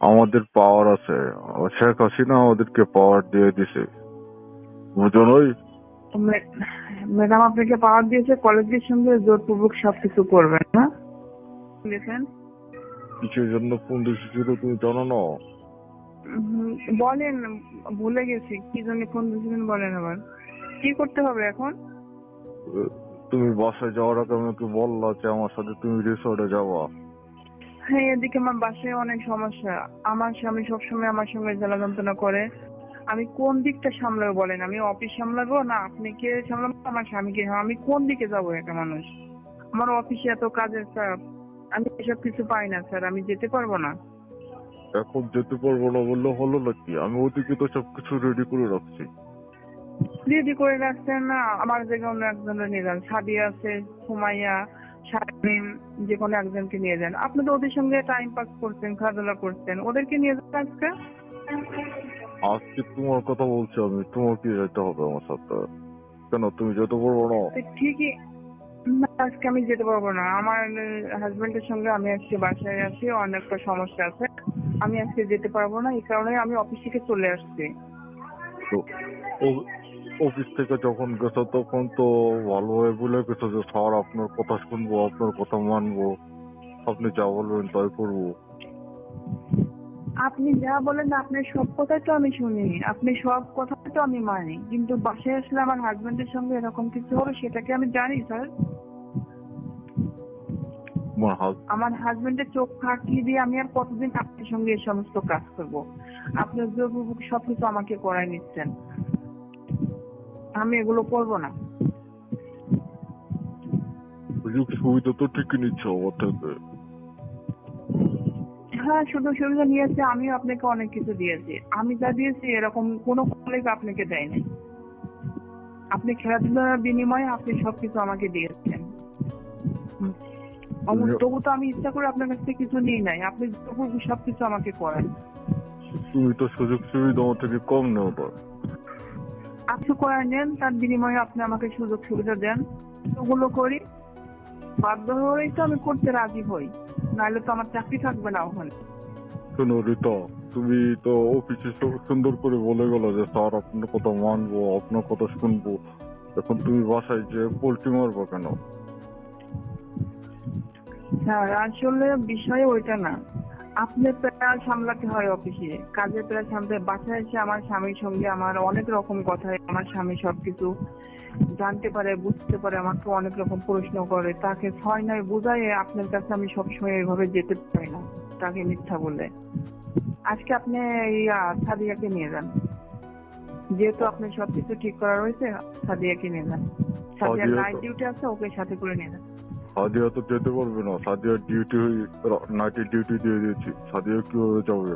আমাদের পাওয়ার আছে। শেখ হাসিনা আমাদেরকে পাওয়ার দিয়ে দিছে। বুঝো নই? মে- ম্যাডাম আপনাকে পাওয়ার দিয়েছে কলেজের সঙ্গে জোরপূর্বক সবকিছু করবেন না? দেখেন। কিসের জন্য ফোন দিয়েছিল তুমি জানো না? বলেন ভুলে গেছি কি জন্য ফোন দিয়েছিলেন বলেন আবার। কি করতে হবে এখন? তুমি বাসায় যাওয়ার আগে আমাকে বললা যে আমার সাথে তুমি রিসোর্টে যাওয়া হ্যাঁ এদিকে আমার বাসায় অনেক সমস্যা। আমার স্বামী সবসময় আমার সঙ্গে জ্বালা যন্ত্রণা করে। আমি কোন দিকটা সামলাবো বলেন? আমি অফিস সামলাবো? না আপনি কে সামলাবো? আমার স্বামীকে আমি কোন দিকে যাব একটা মানুষ? আমার অফিসে এত কাজের চাপ। আমি এসব কিছু পাই না স্যার। আমি যেতে পারব না। এখন যেতে পারব না বললে হলো নাকি? আমি ওদিকে তো সবকিছু রেডি করে রাখছি। রেডি করে রাখছেন না? আমার জায়গায় অন্য একজনের নিয়ে যান। সাদিয়া আছে সুমাইয়া শারমিন যে কোনো একজনকে নিয়ে যান। আপনি তো ওদের সঙ্গে টাইম পাস করছেন খেলাধুলা করছেন ওদেরকে নিয়ে যান আজকে? আজকে তোমার কথা বলছি আমি। তোমাকে যেতে হবে আমার সাথে? কেন তুমি যেতে পারব না? ঠিকই। না আজকে আমি যেতে পারব না। আমার হাজবেন্ডের সঙ্গে আমি আজকে বাসায় আছি অনেকটা সমস্যা আছে। আমি আজকে যেতে পারব না এই কারণে আমি অফিস থেকে চলে আসছি। তো ও- অফিস থেকে যখন গেছো তখন তো ভালোভাবে বলে গেছো যে স্যার আপনার কথা শুনব আপনার কথা মানবো। আপনি যা বলবেন তাই করব। আপনি যা বলেন আপনার সব কথাই তো আমি শুনি। আপনি সব কথা তো আমি মানি। কিন্তু বাসায় আসলে আমার হাজবেন্ডের সঙ্গে এরকম কিছু হলো সেটাকে আমি জানি স্যার? আমার হাজবেন্ডের চোখ ফাঁকিয়ে দিয়ে আমি আর কতদিন আপনার সঙ্গে এই সমস্ত কাজ করব? আপনি জোরপূর্বক সবকিছু আমাকে করাই নিচ্ছেন। আমি এগুলো করব না। সুযোগ সুবিধা তো ঠিকই নিচ্ছ আমার থেকে। হ্যাঁ শুধু সুবিধা নিয়েছে আমিও আপনাকে অনেক কিছু দিয়েছি। আমি যা দিয়েছি এরকম কোনো কলেজ আপনাকে দেয়নি। আপনি খেলাধুলার বিনিময়ে আপনি সবকিছু আমাকে দিয়েছেন। তবু তো আমি ইচ্ছা করে আপনার কাছ থেকে কিছু নিই নাই। আপনি তবু সবকিছু আমাকে করেন। তুমি তো সুযোগ সুবিধা আমার থেকে কম নেও তো। আপনি করে নেন তার বিনিময়ে আপনি আমাকে সুযোগ সুবিধা দেন। ওগুলো করি। বাধ্য হয়েই তো আমি করতে রাজি হই। নাহলে তো আমার চাকরি থাকবে না ওখানে। শোনো রিতা তুমি তো অফিসে সুন্দর করে বলে গেল যে স্যার আপনার কথা মানবো আপনার কথা শুনব। এখন তুমি বাসায় যে পোল্ট্রি মারবো কেন? স্যার আসলে বিষয় ওইটা না। আপনার প্রেয়ার সামলাতে হয় অফিসে কাজের প্রেয়ার সামলাতে বাসায় এসে আমার স্বামীর সঙ্গে আমার অনেক রকম কথা আমার স্বামী সবকিছু জানতে পারে বুঝতে পারে আমাকে অনেক রকম প্রশ্ন করে। তাকে ছয় নয় বুঝাই আপনার কাছে আমি সবসময় এভাবে যেতে পারি না তাকে মিথ্যা বলে। আজকে আপনি এই আহ, সাদিয়াকে নিয়ে যান। যেহেতু আপনি সবকিছু ঠিক করা রয়েছে সাদিয়াকে নিয়ে যান। সাদিয়ার সাদিয়া নাইট ডিউটি আছে ওকে সাথে করে নিয়ে যান। সাদিয়া তো যেতে পারবে না। সাদিয়া ডিউটি নাইটের ডিউটি দিয়ে দিয়েছি। সাদিয়া কীভাবে যাবে?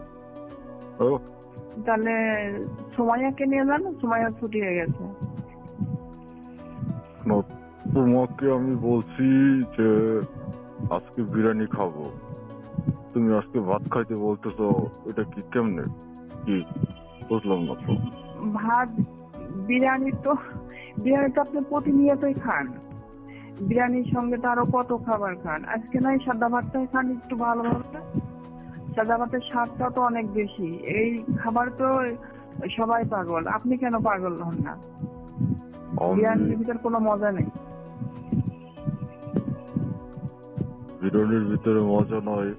তাহলে সুমাইয়াকে নিয়ে যান সুমাইয়া ছুটি হয়ে গেছে। তোমাকে আমি বলছি যে আজকে বিরিয়ানি খাব। তুমি আজকে ভাত খাইতে বলতেছো এটা কি কেমনে? কি? বুঝলাম না তো। ভাত বিরিয়ানি তো বিরিয়ানি তো আপনি প্রতিনিয়তই খান। বিরিয়ানির সঙ্গে তো আরও কত খাবার খান? আজকে নয় সাদা ভাতটাই খান একটু ভালোভাবে। সাদা ভাতের স্বাদটা তো অনেক বেশি। এই খাবার তো সবাই পাগল। আপনি কেন পাগল হন না? বিরিয়ানির ভিতর কোনো মজা নেই। বিরিয়ানির ভিতরে মজা নয়।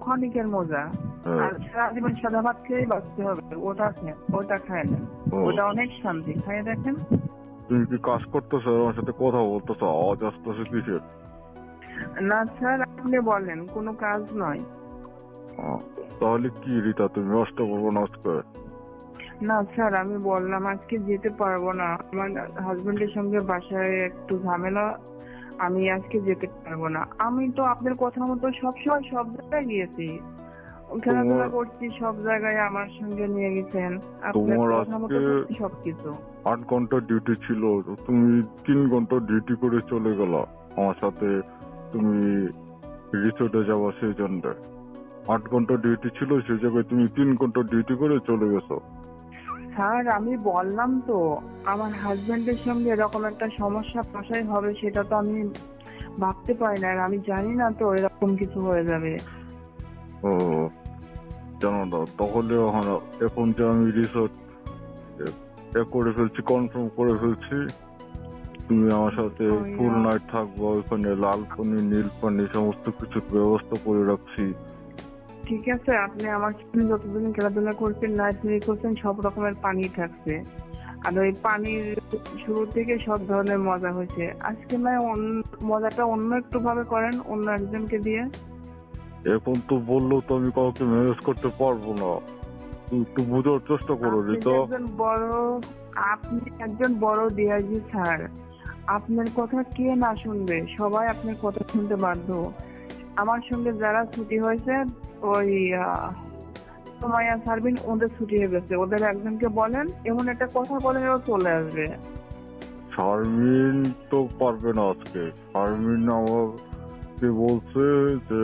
ক্ষণিকের মজা। হ্যাঁ, আর সারা জীবন সাদা ভাত খেয়েই বাঁচতে হবে। ওটা খেয়ে ওটা খায় ও, ওটা অনেক শান্তি। খাইয়ে দেখেন। তুমি কি কাজ করতেছো? আমার সাথে কথা বলতেছো আওয়াজ আসতেছে কিসের না স্যার আপনি বলেন কোনো কাজ নয়। তাহলে কি রিতা তুমি আজকে না স্যার আমি বললাম আজকে যেতে পারব না। আমার হাজবেন্ডের সঙ্গে বাসায় একটু ঝামেলা আমি আজকে যেতে পারব না। আমি তো আপনার কথা মতো সবসময় সব জায়গায় গিয়েছি। খেলাধুলা করছি সব জায়গায় আমার সঙ্গে নিয়ে গেছেন। আপনার কথা মতো সবকিছু। আট ঘণ্টা ডিউটি ছিল তুমি তিন ঘণ্টা ডিউটি করে চলে গেলা। আমার সাথে তুমি রিসোর্টে যাওয়া সেই জন্য। আট ঘণ্টা ডিউটি ছিল সেই জায়গায় তুমি তিন ঘণ্টা ডিউটি করে চলে গেছো। স্যার আমি বললাম তো আমার হাজবেন্ডের সঙ্গে এরকম একটা সমস্যা বাসায় হবে সেটা তো আমি ভাবতে পারি না আর আমি জানি না তো এরকম কিছু হয়ে যাবে। ও জানো না তাহলে এখন যে আমি রিসোর্ট করে ফেলছি কনফার্ম করে ফেলছি। তুমি আমার সাথে ফুল. নাইট থাকব ওইখানে লাল পানি নীল পানি সমস্ত কিছুর ব্যবস্থা করে রাখছি। ঠিক আছে আপনি আমার সাথে যতদিন খেলাধুলা করছেন নাইট নিয়ে করছেন সব রকমের পানি থাকছে। আর ওই পানির শুরু থেকে সব ধরনের মজা হয়েছে। আজকে না মজাটা অন্য একটু ভাবে করেন অন্য একজনকে দিয়ে। এখন তো বলল তো আমি কাউকে ম্যানেজ করতে পারব না। একটু বোঝার চেষ্টা করো যে একজন বড় আপনি একজন বড় ডিআইজি স্যার আপনার কথা কে না শুনবে? সবাই আপনার কথা শুনতে বাধ্য। আমার সঙ্গে যারা ছুটি হয়েছে ওই সোমাইয়া সার্বিন ওদের ছুটি হয়ে গেছে। ওদের একজনকে বলেন এমন একটা কথা বলেন ও চলে আসবে। শারমিন তো পারবে না আজকে। শারমিন আমাকে বলছে যে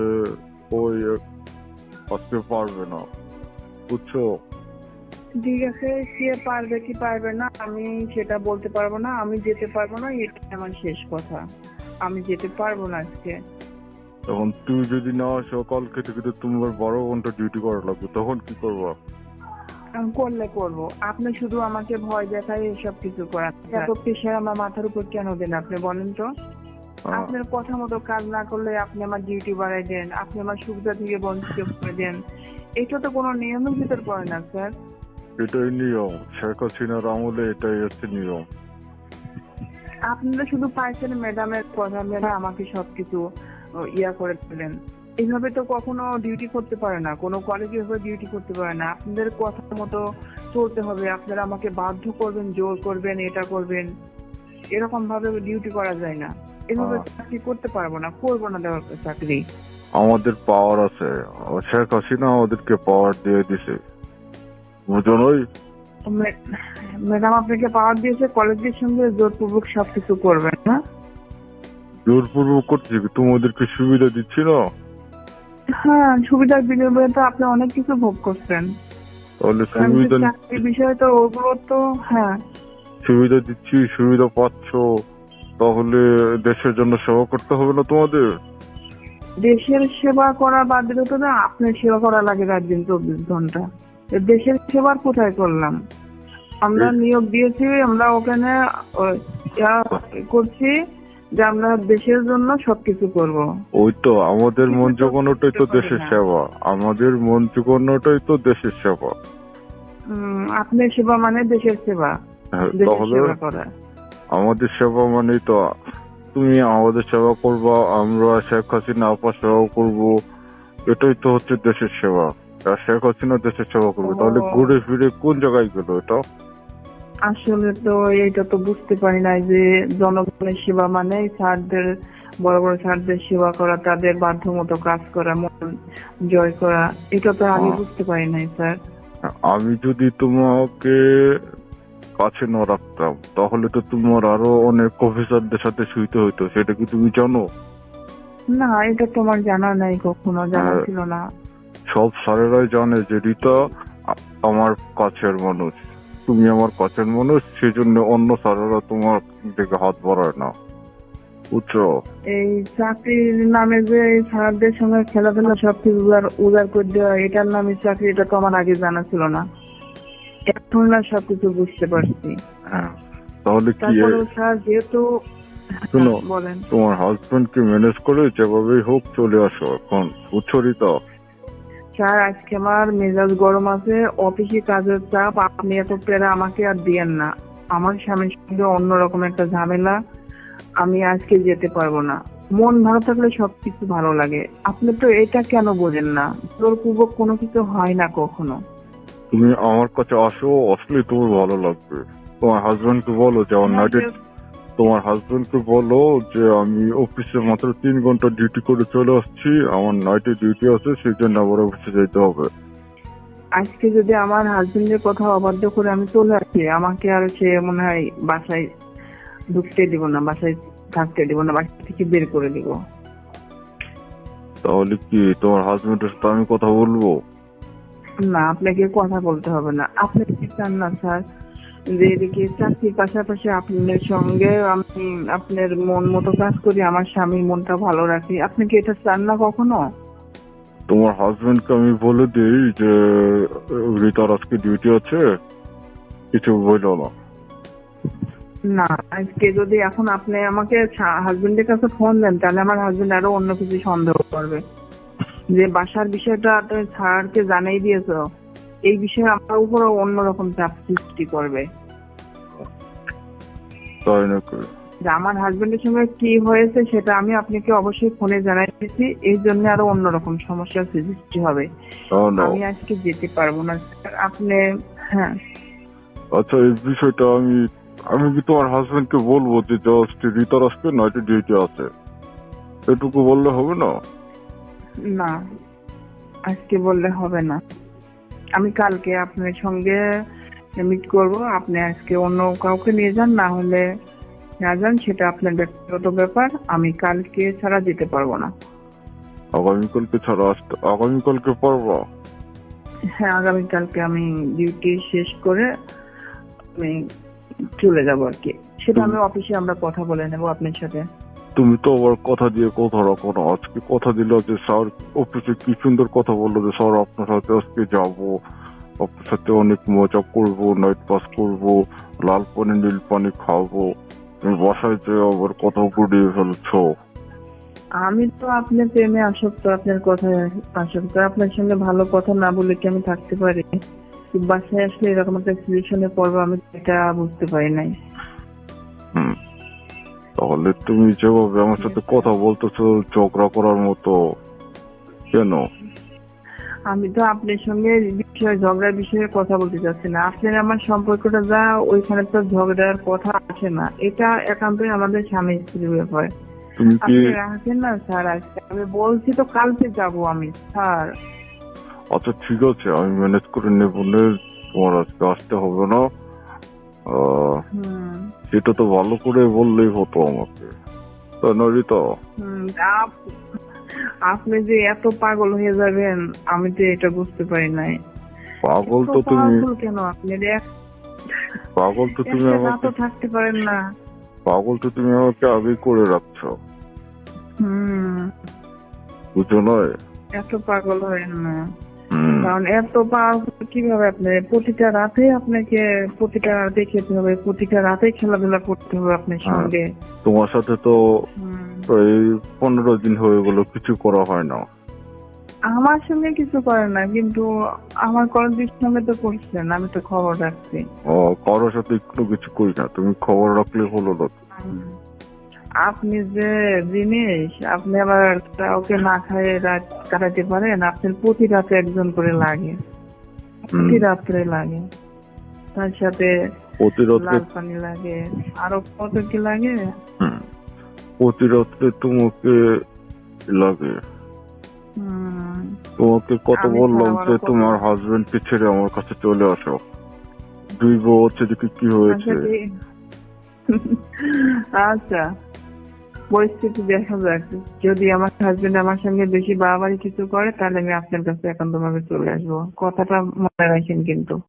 ওই আজকে পারবে না। বুঝছ? ঠিক আছে সে পারবে কি পারবে না আমি সেটা বলতে পারব না আমি যেতে পারব না এটা আমার শেষ কথা। আমি যেতে পারব না আজকে। তখন তুই যদি না আসো কালকে থেকে তো তোমার ঘণ্টা ডিউটি করা লাগবে তখন কি করবা? করলে করব। আপনি শুধু আমাকে ভয় দেখায় এসব কিছু করান। এত প্রেশার আমার মাথার উপর কেন দেন আপনি বলেন তো? আপনার কথা মতো কাজ না করলে আপনি আমার ডিউটি বাড়াই দেন আপনি আমার সুবিধা থেকে বঞ্চিত করে দেন। এটা তো কোনো নিয়মের ভিতর পড়ে না স্যার। এটাই নিয়ম। শেখ হাসিনার আমলে এটাই হচ্ছে নিয়ম। আপনারা শুধু পাইছেন ম্যাডামের কথা আমাকে সবকিছু ইয়া করে দিলেন। এইভাবে তো কখনো ডিউটি করতে পারে না। কোনো কলেজে এভাবে ডিউটি করতে পারে না। আপনাদের কথা মতো চলতে হবে। আপনারা আমাকে বাধ্য করবেন জোর করবেন এটা করবেন। এরকম ভাবে ডিউটি করা যায় না। এভাবে চাকরি করতে পারব না। করব না দেওয়ার চাকরি। আমাদের পাওয়ার আছে। শেখ হাসিনা আমাদেরকে পাওয়ার দিয়ে দিছে। বুঝো নই? মে- ম্যাডাম আপনাকে পাওয়ার দিয়েছে কলেজের সঙ্গে জোরপূর্বক সবকিছু করবেন না। জোরপূর্বক করছি তোমাদেরকে সুবিধা দিচ্ছি না? হ্যাঁ সুবিধার বিনিময়ে তো আপনি অনেক কিছু ভোগ করছেন। তাহলে সুবিধা বিষয়ে তো ওগুলো তো হ্যাঁ। সুবিধা দিচ্ছি সুবিধা পাচ্ছ। তাহলে দেশের জন্য সেবা করতে হবে না তোমাদের? দেশের সেবা করা বাধ্যতা না আপনার সেবা করা লাগে রাত দিন চব্বিশ ঘণ্টা। দেশের সেবার কোথায় করলাম? আমরা নিয়োগ দিয়েছি আমরা ওখানে করছি যে আমরা দেশের জন্য সবকিছু করব। ওই তো আমাদের মন জোগানোটাই তো দেশের সেবা। আমাদের মন জোগানোটাই তো দেশের সেবা। আপনার সেবা মানে দেশের সেবা। হ্যাঁ, তাহলে আমাদের সেবা মানেই তো তুমি আমাদের সেবা করবা আমরা শেখ হাসিনা আপা সেবা করব। এটাই তো হচ্ছে দেশের সেবা। আর শেখ হাসিনা দেশের সেবা করবে। তাহলে ঘুরে ফিরে কোন জায়গায় গেল এটা? আসলে তো এটা তো বুঝতে পারি নাই যে জনগণের সেবা মানে স্যারদের বড় বড় স্যারদের সেবা করা তাদের বাধ্যমতো কাজ করা মন জয় করা। এটা তো আমি বুঝতে পারি নাই স্যার। আমি যদি তোমাকে কাছে না রাখতাম তাহলে তো তোমার আরও অনেক অফিসারদের সাথে শুইতে হইতো সেটা কি তুমি জানো? না এটা তোমার জানা নাই কখনো জানা। ছিল না। সব স্যারেরাই জানে যে রিতা আমার কাছের মানুষ। তুমি আমার কাছের মানুষ সেই জন্য অন্য স্যারেরা তোমার দিকে হাত বাড়ায় না। বুঝছ? এই চাকরির নামে যে স্যারদের সঙ্গে খেলাধুলা সবকিছু উদার উদার করে দেওয়া এটার নামে চাকরি এটা তো আমার আগে জানা ছিল না। এখন না সবকিছু বুঝতে পারছি। হ্যাঁ তাহলে কি তারপরে স্যার যেহেতু শোনো। হ্যাঁ, বলেন। তোমার হাজবেন্ড কে ম্যানেজ করে যেভাবেই হোক চলে আসো এখন বুঝছ রিতা স্যার আজকে আমার মেজাজ গরম আছে অফিসে কাজের চাপ আপনি এত প্রেরা আমাকে আর দিয়েন না। আমার স্বামীর সঙ্গে অন্যরকম একটা ঝামেলা আমি আজকে যেতে পারব না। মন ভালো থাকলে সবকিছু ভালো লাগে। আপনি তো এটা কেন বোঝেন না? তোর জোরপূর্বক কোনো কিছু হয় না কখনো। তুমি আমার কাছে আসো আসলে তোমার ভালো লাগবে। তোমার হাজবেন্ড কে বলো যে আমার নাইটে তোমার হাজবেন্ড কে বলো যে আমি অফিসে মাত্র তিন ঘণ্টা ডিউটি করে চলে আসছি আমার নাইটে ডিউটি আছে সেই জন্য আবার অফিসে যেতে হবে। আজকে যদি আমার হাজবেন্ডের কথা অবাধ্য করে আমি চলে আসি আমাকে আর সে মনে হয় বাসায় ঢুকতে দিব না বাসায় থাকতে দিব না বাসা থেকে বের করে দিব। তাহলে কি তোমার হাজবেন্ডের সাথে আমি কথা বলব? না আপনাকে কথা বলতে হবে না। আপনি কি চান না স্যার। যে এদিকে চাকরির পাশাপাশি আপনার সঙ্গে আমি আপনার মন মতো কাজ করি আমার স্বামীর মনটা ভালো রাখি। আপনি কি এটা চান না কখনো? তোমার হাজবেন্ডকে আমি বলে দিই যে রিতার আজকে ডিউটি আছে কিছু বলল না। না আজকে যদি এখন আপনি আমাকে হাজবেন্ডের কাছে ফোন দেন তাহলে আমার হাজবেন্ড আরও অন্য কিছু সন্দেহ করবে। যে বাসার বিষয়টা তুমি স্যারকে জানাই দিয়েছ এই বিষয়ে আমার উপরও অন্যরকম চাপ সৃষ্টি করবে। আমার হাজবেন্ডের সঙ্গে কি হয়েছে সেটা আমি আপনাকে অবশ্যই ফোনে জানাই দিয়েছি এই জন্য আরও অন্যরকম সমস্যার সৃষ্টি হবে। আমি আজকে যেতে পারব না আপনি হ্যাঁ। আচ্ছা এই বিষয়টা আমি আমি কি তোমার হাজবেন্ডকে বলব যে জাস্ট রিতার আজকে নাইটে ডিউটি আছে? এটুকু বললে হবে না? না আজকে বললে হবে না। আমি কালকে আপনার সঙ্গে মিট করব আপনি আজকে অন্য কাউকে নিয়ে যান না হলে না যান সেটা আপনার ব্যক্তিগত ব্যাপার আমি কালকে ছাড়া যেতে পারব না। আগামীকালকে ছাড়া আসতে আগামীকালকে পারবা? হ্যাঁ আগামীকালকে আমি ডিউটি শেষ করে আমি চলে যাব আর কি। সেটা আমি অফিসে আমরা কথা বলে নেব আপনার সাথে। তুমি তো আবার কথা দিয়ে কথা রাখো না। আজকে কথা দিল যে স্যার অফিসে কি সুন্দর কথা বলল যে স্যার আপনার সাথে আজকে যাব। আপনার সাথে অনেক মজা করব নাইট পাস করব লাল পানি নীল পানি খাব। তুমি বাসায় যে আবার কথা গুড়িয়ে ফেলছো। আমি তো আপনার প্রেমে আসক্ত আপনার কথায় আসক্ত। আপনার সঙ্গে ভালো কথা না বলে কি আমি থাকতে পারি? বাসায় আসলে এরকম একটা সিচুয়েশনে পড়ব আমি এটা বুঝতে পারি নাই। হুম। তাহলে তুমি যেভাবে আমার সাথে কথা বলতেছো ঝগড়া করার মতো কেন? আমি তো আপনার সঙ্গে বিষয় ঝগড়ার বিষয়ে কথা বলতে চাচ্ছি না। আপনার আমার সম্পর্কটা যা ওইখানে তো ঝগড়ার কথা আসে না। এটা একান্তই আমাদের স্বামী স্ত্রীর ব্যাপার। আপনি রাখেন না স্যার? আজকে আমি বলছি তো কালকে যাব আমি স্যার। আচ্ছা ঠিক আছে আমি ম্যানেজ করে নেব। তোমার আজকে আসতে হবে না। সেটা তো ভালো করে বললেই হতো আমাকে। তাই না রিতা হুম, আপ- আপনি যে এত পাগল হয়ে যাবেন আমি তো এটা বুঝতে পারি নাই। পাগল তো তুমি কেন আপনি? পাগল তো তুমি আমাকে থাকতে পারেন না। পাগল তো তুমি আমাকে আগেই করে রাখছো। হুম। বুঝো নয়? এত পাগল হবেন না। কারণ এত পাগল কীভাবে আপনি প্রতিটা রাতে আপনাকে প্রতিটা রাতে খেতে হবে প্রতিটা রাতে খেলাধুলা করতে হবে আপনার হ্যাঁ। সঙ্গে। তোমার সাথে তো প্রায় পনেরো দিন হয়ে গেল কিছু করা হয় না। আমার সঙ্গে কিছু করে না কিন্তু আমার কলেজের সঙ্গে তো করছেন আমি তো খবর রাখছি। ও কারোর সাথে একটু কিছু করি না তুমি খবর রাখলে হলো না। আপনি যে জিনিস আপনি আবার কাউকে না খাইয়ে রাত কাটাতে পারেন আপনার প্রতি রাতে একজন করে লাগে। প্রতি রাত্রে লাগে। তার সাথে লাল পানি লাগে। আরও কত কি লাগে। প্রতিরোধে তোমাকে লাগে। তোমাকে কত বললাম যে তোমার হাজবেন্ডকে ছেড়ে আমার কাছে চলে আসো। দুই বউ দেখি কি হয়েছে। আচ্ছা। পরিস্থিতি দেখা যাক। যদি আমার হাজবেন্ড আমার সঙ্গে বেশি বাড়াবাড়ি কিছু করে, তাহলে আমি আপনার কাছে একান্তভাবে চলে আসব। কথাটা মনে রাখেন কিন্তু।